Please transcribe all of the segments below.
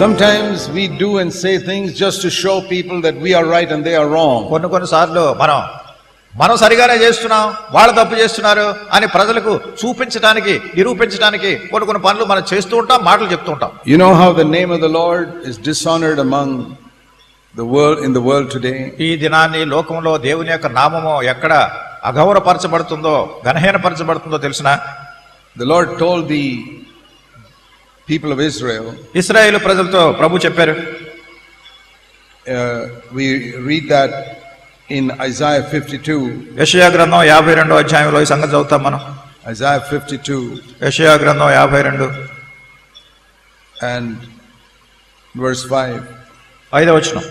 Sometimes we do and say things just to show people that we are right and they are wrong. కొన్ని కొన్ని సార్లు మనం మనం సరిగానే చేస్తున్నాం వాళ్ళు తప్పు చేస్తున్నారు అని ప్రజలకు చూపించడానికి నిరూపించడానికి కొన్ని కొన్ని పనులు మనం చేస్తూ ఉంటాం మాటలు చెప్తూ ఉంటాం you know how the name of the lord is dishonoured among the world in the world today ఈ దినాన్ని లోకంలో దేవుని యొక్క నామము ఎక్కడ అగౌరవపరచబడుతుందో గణహీనపరచబడుతుందో తెలిసిన the lord told the people of Israel, Israel ప్రజలతో ప్రభు చెప్పారు uh, we read that in Isaiah 52, యషయా గ్రంథం యాభై రెండో అధ్యాయంలో ఈ సంగతి చదువుతాం మనం Isaiah 52 యషయా గ్రంథం యాభై రెండు and verse 5, ఐదో వచనం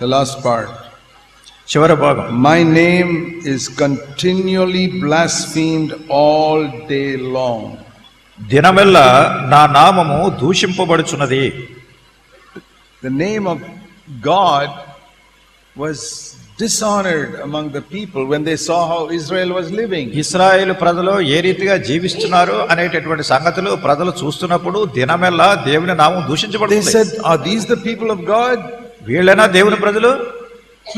the last part. చివరి భాగం My name is continually blasphemed all day long. దినమెల్లా నా నామము దూషింపబడుచున్నది The name of God was dishonored among the people when they saw how Israel was living. Israel ప్రజలు ఏ రీతిగా జీవిస్తున్నారు అనేటటువంటి సంగతులు ప్రజలు చూస్తున్నప్పుడు దినమెల్లా దేవుని నామం They దూషించబడుతుంది said, Are these the people of God? వీళ్ళైనా దేవుని ప్రజలు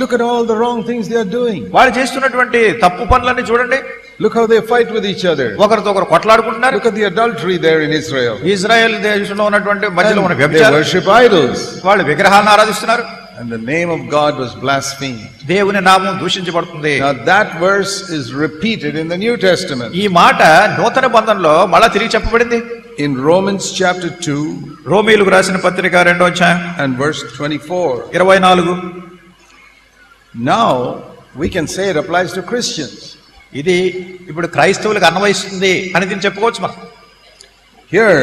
Look at all the wrong things they are doing. వాళ్ళు చేస్తున్నటువంటి తప్పు పనులన్నీ చూడండి Look how they fight with each other. ఒకరితో ఒకరు కొట్లాడుకుంటున్నారు Look at the adultery there in Israel. Israel దేశంలో ఉన్నటువంటి మధ్యలో ఉన్న And they వ్యభిచారం worship idols. వాళ్ళు విగ్రహాలను ఆరాధిస్తున్నారు And the name of God was blasphemed. దేవుని నామం దూషించబడుతుంది Now that verse is repeated in the New Testament. ఈ మాట నూతన బంధంలో మళ్ళా తిరిగి చెప్పబడింది In Romans chapter 2 రోమీలకు రాసిన పత్రిక రెండో అధ్యాయం and verse 24. ఇరవై నాలుగు Now we can say it applies to Christians. ఇది ఇప్పుడు క్రైస్తవులకు అన్వయిస్తుంది అని దీన్ని చెప్పుకోవచ్చు మనం. Here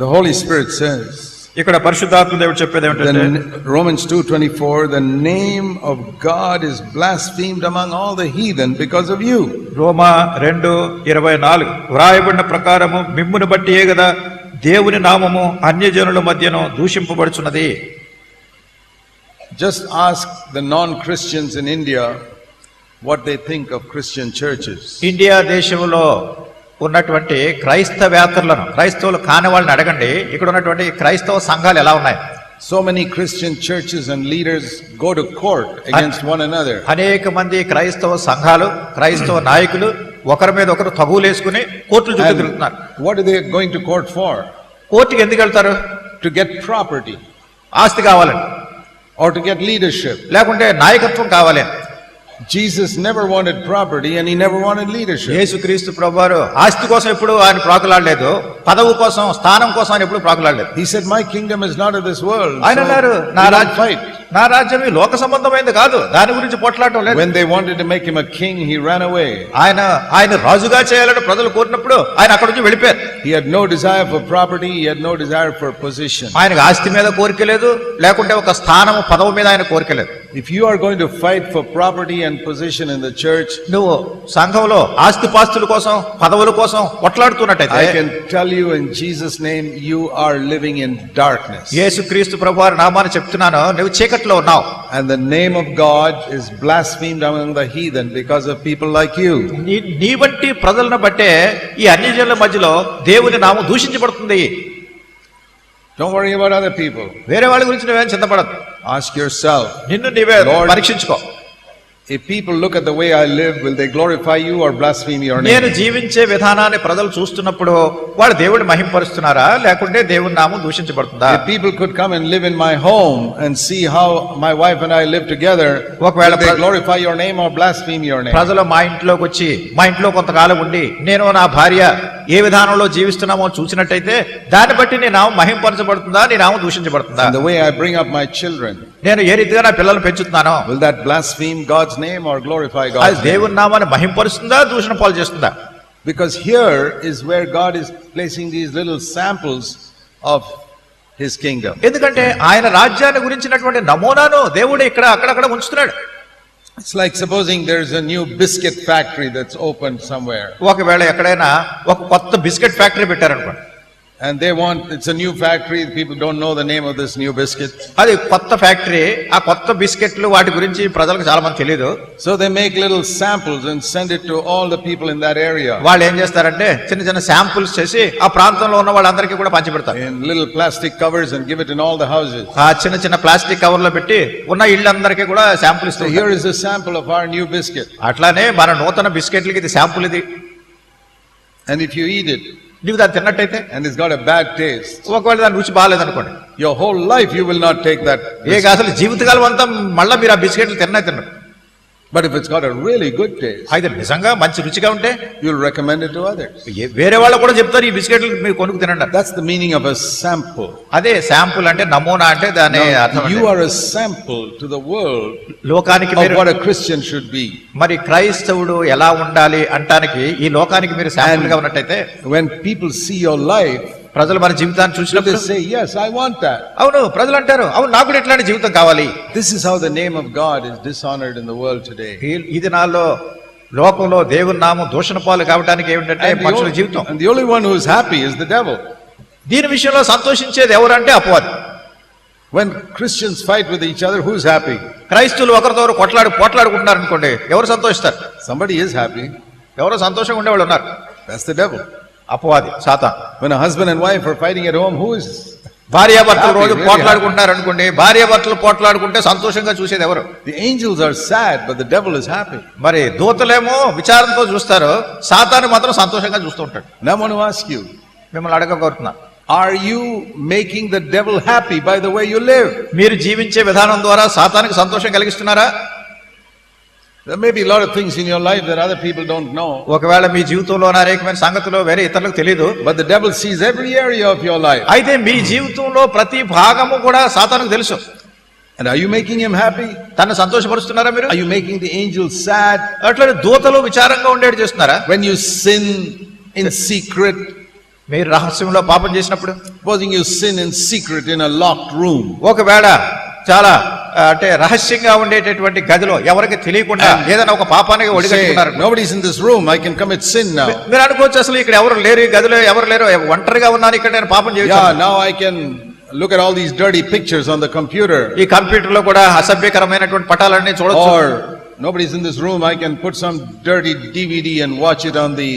the holy spirit says ఇక్కడ పరిశుద్ధాత్మ దేవుడు చెప్పేది ఏమంటే Romans 2:24 the name of God is blasphemed among all the heathen because of you రోమా 2:24 వ్రాయబడిన ప్రకారము మిమ్మును బట్టియే కదా దేవుని నామము అన్యజనుల మధ్యన దూషింపబడుచున్నది. Just ask the non Christians in India what they think of Christian churches. India దేశంలో ఉన్నటువంటి క్రైస్తవేతరులను క్రైస్తవులు కాని వాళ్ళని అడగండి ఇక్కడ ఉన్నటువంటి క్రైస్తవ సంఘాలు ఎలా ఉన్నాయి So many Christian churches and leaders go to court against one another. అనేక మంది క్రైస్తవ సంఘాలు క్రైస్తవ నాయకులు ఒకరి మీద ఒకరు తగులేసుకుని కోర్టులు చుట్టూ తిరుగుతున్నారు are they going to court for? కోర్టుకి ఎందుకు వెళ్తారు To get property ఆస్తి కావాలని or to get leadership. లేకుంటే నాయకత్వం కావాలి Jesus never wanted property and he never wanted leadership. యేసుక్రీస్తు ప్రభువారు ఆస్తి కోసం ఎప్పుడు ఆయన ప్రాకులాడలేదు పదవి కోసం స్థానం కోసం ఆయన ఎప్పుడు ప్రాకులాడలేదు He said, My kingdom is not of this world. ఆయన అన్నారు నా రాజ్యం fight. నా రాజ్యం ఈ లోక సంబంధమైంది కాదు దాని గురించి పోట్లాడటం లేదు When they wanted to make him a king, he ran away. ఆయన ఆయన రాజుగా చేయాలని ప్రజలు కోరినప్పుడు ఆయన అక్కడ నుంచి వెళ్ళిపోయారు He had no desire for property, he had no desire for position. ఆయనకు ఆస్తి మీద కోరిక లేదు లేకుంటే ఒక స్థానము పదవి మీద ఆయన కోరిక లేదు If you are going to fight for property and position in the church, నువ్వు సంఘంలో ఆస్తి పాస్తుల కోసం పదవుల కోసం కొట్లాడుతున్నట్టయితే I can tell you in Jesus' name, you are living in darkness. యేసుక్రీస్తు ప్రభు వారి నామాన్ని చెప్తున్నాను నువ్వు చీకట్లో ఉన్నావు And the name of God is blasphemed among the heathen because of people like you. నీ వంటి ప్రజలను బట్టే ఈ అన్యజనుల మధ్యలో దేవుని నామం దూషించబడుతుంది Don't worry about other people. వేరే వాళ్ళ గురించి నువ్వేం చింతపడదు Ask yourself నిన్ను నీవే పరీక్షించుకో if people look at the way I live, will they glorify you or blaspheme your నేను name? జీవించే విధానాన్ని ప్రజలు చూస్తున్నప్పుడు వాళ్ళు దేవుడిని మహింపరుస్తున్నారా లేకుంటే దేవుని నామం దూషించబడుతుందా If people could come and live in my home and see how my wife and I live together, ఒకవేళ will they glorify your name or blaspheme your name? ప్రజలు మా ఇంట్లోకి వచ్చి మా ఇంట్లో కొంతకాలం ఉండి నేను నా భార్య ఏ విధానంలో జీవిస్తున్నామో చూసినట్టయితే దాన్ని బట్టి నీ నామం మహింపరచబడుతుందా నీ నామం దూషించబడుతుందా the way I bring up my children, నేను ఏ రీతిగా నా పిల్లలు పెంచుతున్నాను? Will that blaspheme God's name or glorify God దేవుని నామాన్ని మహింపరుస్తుందా దూషణ పాలు చేస్తుందా? Because here is where God is placing these little samples of his kingdom ఎందుకంటే ఆయన రాజ్యాన్ని గురించినటువంటి నమూనాను దేవుడు ఇక్కడ అక్కడక్కడ ఉంచుతున్నాడు. It's like supposing there is a new biscuit factory that's open somewhere ఒకవేళ ఎక్కడైనా ఒక కొత్త బిస్కెట్ ఫ్యాక్టరీ పెట్టారనుకోండి. And they want, it's a new factory, people don't know the name of this new biscuit. అది కొత్త ఫ్యాక్టరీ ఆ కొత్త బిస్కెట్లు వాటి గురించి ప్రజలకు చాలా మంది తెలియదు So they make little samples and send it to all the people in that area వాళ్ళు ఏం చేస్తారంటే చిన్న చిన్న శాంపుల్స్ చేసి ఆ ప్రాంతంలో ఉన్న వాళ్ళందరికీ కూడా పంచిపెడతారు in little plastic covers and give it in all the houses. ఆ చిన్న చిన్న ప్లాస్టిక్ కవర్లో పెట్టి ఉన్న ఇళ్ళందరికీ కూడా శాంపుల్ ఇస్తారు here is a sample of our new biscuit. అట్లానే మన నూతన బిస్కెట్లకి ఇది శాంపుల్ ఇది And if you eat it నీకు దాన్ని తిన్నట్టయితే and it's got a bad taste, ఒకవేళ దాని రుచి బాగాలేదనుకోండి. Your whole life you will not take that. ఏ అసలు జీవితకాలం అంతా మళ్ళీ మీరు ఆ బిస్కెట్లు తిన్నా తిన్నారు. But if it's got a really good taste అయితే నిజంగా మంచి రుచిగా ఉంటే you will recommend it to others వేరే వాళ్ళు కూడా చెప్తారు ఈ బిస్కెట్లు మీరు కొనుక్కు తినండి that's the meaning of a sample అదే శాంపుల్ అంటే నమూనా అంటే దాని అర్థం you are a sample to the world లోకానికి మీరు what a Christian should be మరి క్రైస్తవుడు ఎలా ఉండాలి అంటానికి ఈ లోకానికి మీరు శాంపుల్గా ఉన్నట్టయితే when people see your life ప్రజలు మన జీవితాన్ని చూసినప్పుడు say, Yes, I want that. అవును ప్రజలు అంటారు అవును నాకు కూడా ఇట్లాంటి జీవితం కావాలి This is how the name of God is dishonored in the world today. ఈ- దినాల్లో లోకంలో దేవుని నామం దూషణ పాలు కావడానికి ఏమిటంటే only, జీవితం and the only one who is happy is the devil. దీని విషయంలో సంతోషించేది ఎవరంటే అపవాది When Christians fight with each other, who's happy? క్రైస్తువులు ఒకరితో ఒకరు కొట్లాడి పోట్లాడుకుంటున్నారు అనుకోండి ఎవరు సంతోషిస్తారు Somebody is happy. ఎవరో సంతోషంగా ఉండేవాళ్ళు ఉన్నారు That's the devil. అపవాది Satan. When husband and wife for fighting at home who is భార్య రోజు పోట్లాడుకుంటున్నారు అనుకోండి. భార్యభర్తలు పోట్లాడుకుంటే సంతోషంగా చూసేది ఎవరు? The angels are sad but the devil is happy మరి దూతలేమో విచారంతో చూస్తారు సాతాన్ని మాత్రం సంతోషంగా చూస్తూ ఉంటాడు. నమోను ఆస్క్ యూ మిమ్మల్ని అడగ కోరుతున్నా are you making the devil happy by the way you live మీరు జీవించే విధానం ద్వారా సాతానికి సంతోషం కలిగిస్తున్నారా? ఒకవేళ మీ జీవితంలో అనేకమైన సంగతులు వేరే ఇతరులకు తెలియదు but the devil sees every area of your life. అయితే మీ జీవితంలో ప్రతి భాగము కూడా సాతానికి తెలుసు And are you making him happy? తను సంతోషపరుస్తున్నారా మీరు Are you making the angels sad? అట్లనే దూతలు విచారంగా ఉండేది చేస్తున్నారా When you sin in secret, మీరు రహస్యంలో పాపం చేసినప్పుడు supposing you sin in secret in a locked room, ఒకవేళ చాలా అంటే రహస్యంగా ఉండేటటువంటి గదిలో ఎవరికి తెలియకుండా ఏదైనా ఒక పాపానికి ఒడిగట్టుకున్నారు can commit sin now. మీరు అనుకోవచ్చు అసలు ఇక్కడ ఎవరు లేరు ఈ గదిలో ఎవరు లేరు ఒంటరిగా ఉన్నాను ఇక్కడ నేను పాపం చేయొచ్చు now I can look at all these dirty pictures on the computer. ఈ కంప్యూటర్లో కూడా అసభ్యకరమైనటువంటి పటాలన్నీ చూడొచ్చు Or nobody's in this room, I can put some dirty DVD and watch it on the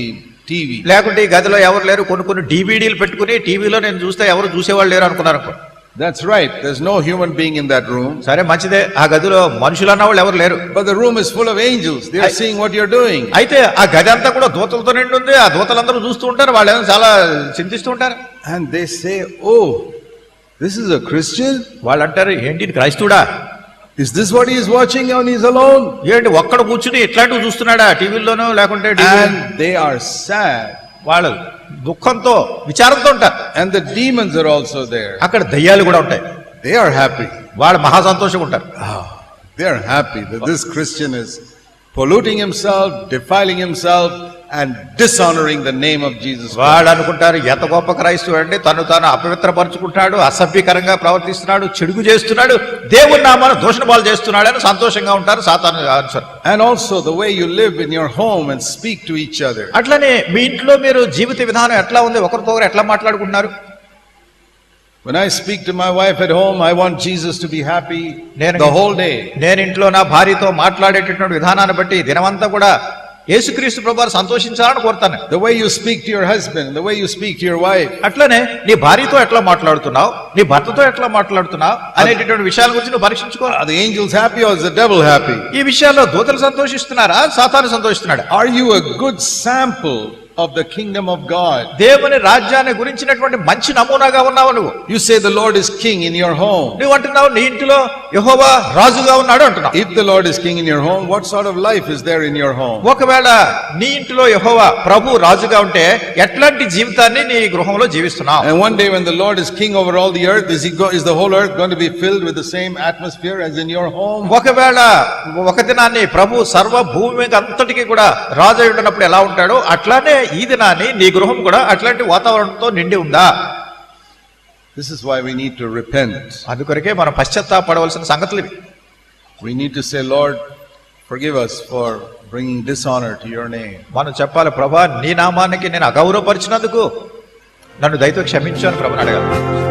TV. లేకుంటే ఈ గదిలో ఎవరు లేరు కొన్ని కొన్ని డివిడీలు పెట్టుకుని టీవీలో నేను చూస్తే ఎవరు చూసేవాళ్ళు లేరు అనుకున్నారు అనుకో. That's right, there's no human being in that room. సరే మంచిదే ఆ గదిలో మనుషులు అన్న వాళ్ళు ఎవరు లేరు But the room is full of angels, they are seeing what you're doing. అయితే ఆ గది అంతా కూడా దూతలతో నిండి ఉంది ఆ దూతలందరూ చూస్తూ ఉంటారు వాళ్ళు చాలా చింతిస్తూ ఉంటారు And they say, Oh, this is a Christian? వాళ్ళు అంటారు ఏంటి Is this what he is watching when he's alone? ఏంటి ఒక్కడ కూర్చుని ఇట్లాంటివి చూస్తున్నాడా టీవీల్లోనూ లేకుంటే they are sad. వాళ్ళు దుఃఖంతో విచారంతో ఉంటారు And the demons are also there. అక్కడ దయ్యాలు కూడా ఉంటాయి They are happy. వాళ్ళు మహా సంతోషంగా ఉంటారు They are happy that this Christian is polluting himself, defiling dishonoring the name of Jesus Christ. వాళ్ళు అనుకుంటారు ఎంత గొప్ప క్రైస్తవుడు అంటే తను తాను అపవిత్రపరుచుకుంటాడు అసభ్యకరంగా ప్రవర్తిస్తున్నాడు చెడుగు చేస్తున్నాడు దేవుని నామాన్ని దూషణ పాలు చేస్తున్నాడు అని సంతోషంగా ఉంటారు సాతాను answer And also the way you live in your home and speak to each other. అట్లనే మీ ఇంట్లో మీరు జీవిత విధానం ఎట్లా ఉంది ఒకరితో ఒకరు ఎట్లా మాట్లాడుకుంటున్నారు When I speak to my wife at home, I want Jesus to be happy the whole day. నేను ఇంట్లో నా భార్యతో మాట్లాడేటటువంటి విధానాన్ని బట్టి దినమంతా కూడా యేసుక్రీస్తు ప్రభు సంతోషించాలని కోరుతాను. Way you speak to your husband, the way you speak to your wife. అట్లనే నీ భార్యతో ఎట్లా మాట్లాడుతున్నావు? నీ భర్తతో ఎట్లా మాట్లాడుతున్నావు? అనేటటువంటి విషయాల గురించి నువ్వు పరీక్షించుకో. Angels happy or is the devil happy? ఈ విషయాల్లో దూతలు సంతోషిస్తున్నారా? సాతాను సంతోషిస్తున్నాడు. Are you a good sample of the kingdom of God? దేవుని రాజ్యాన్ని గురించినటువంటి మంచి నమూనాగా ఉన్నావు నువ్వు You say the Lord is king in your home. నువ్వు అంటున్నావు నీ ఇంటిలో యెహోవా రాజుగా ఉన్నాడు అంటున్నావు If the Lord is king in your home, what sort of life is there in your home? ఒకవేళ నీ ఇంటిలో యెహోవా ప్రభు రాజుగా ఉంటే ఎట్లాంటి జీవితాన్ని నీ గృహంలో జీవిస్తున్నావు And one day when the Lord is king over all the earth, is, he go, is the whole earth going to be filled with the same atmosphere as in your home? ఒకవేళ ఒక దినాన్ని ప్రభు సర్వ భూమి మీద అంతటికి కూడా రాజు అయి ఉన్నప్పుడు ఎలా ఉంటాడో అట్లానే ఈ దినాన్ని నీ గృహం కూడా అట్లాంటి వాతావరణంతో నిండి ఉందా This is why we need to repent. అందుకొరకే మనం పశ్చాత్తాపడవలసిన సంగతులు ఇవి We need to say, Lord, forgive us for bringing dishonor to your name. మనం చెప్పాలి ప్రభా నీ నామానికి నేను అగౌరవపరిచినందుకు నన్ను దయతో క్షమించు అని ప్రభుని అడగాలి